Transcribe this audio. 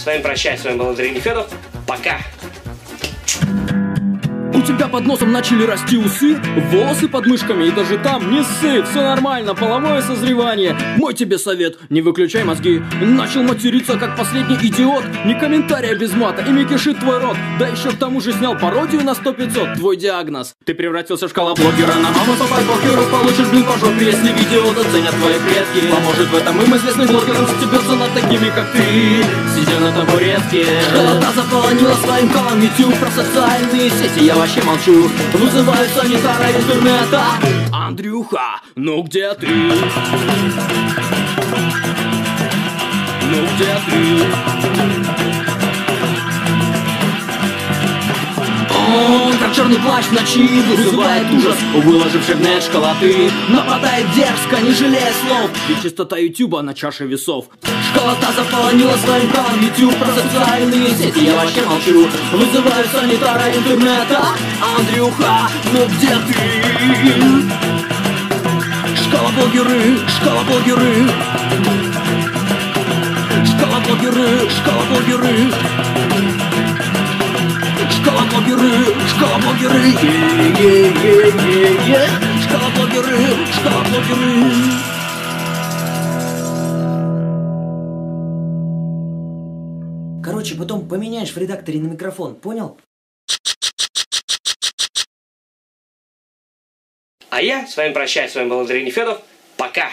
с вами прощаюсь. С вами был Андрей Нефедов. Пока. У тебя под носом начали расти усы, волосы под мышками и даже там не ссы, все нормально, половое созревание. Мой тебе совет, не выключай мозги. Начал материться как последний идиот, не комментария без мата, ими кишит твой рот. Да еще к тому же снял пародию на 100 500, твой диагноз. Ты превратился в шкалоблогера, на маму попай покеру, получишь блин по жопе, если видео заценят твои предки. Поможет в этом им известный блогер, он стебется над такими, как ты, сидя на табуретке. Школота заполонила своим колом YouTube про социальные сети, я вообще молчу Вызываю санитара интернета Андрюха, ну где ты? Ну где ты? Он, как черный плащ в ночи, вызывает ужас. Выложивший в нет школоты Нападает дерзко, не жалея слов. И чистота ютуба на чаше весов. Школота заполонила своим правом YouTube Про социальные сети. Я вообще молчу. Вызываю санитара интернета. Андрюха, ну где ты? Школа-блогеры, школа-блогеры Школа-блогеры, школа-блогеры Школа-блогеры, школа-блогеры Е-е-е-е-е Школа-блогеры, школа-блогеры Короче, потом поменяешь в редакторе на микрофон, понял? А я с вами прощаюсь. С вами был Андрей Нефедов. Пока.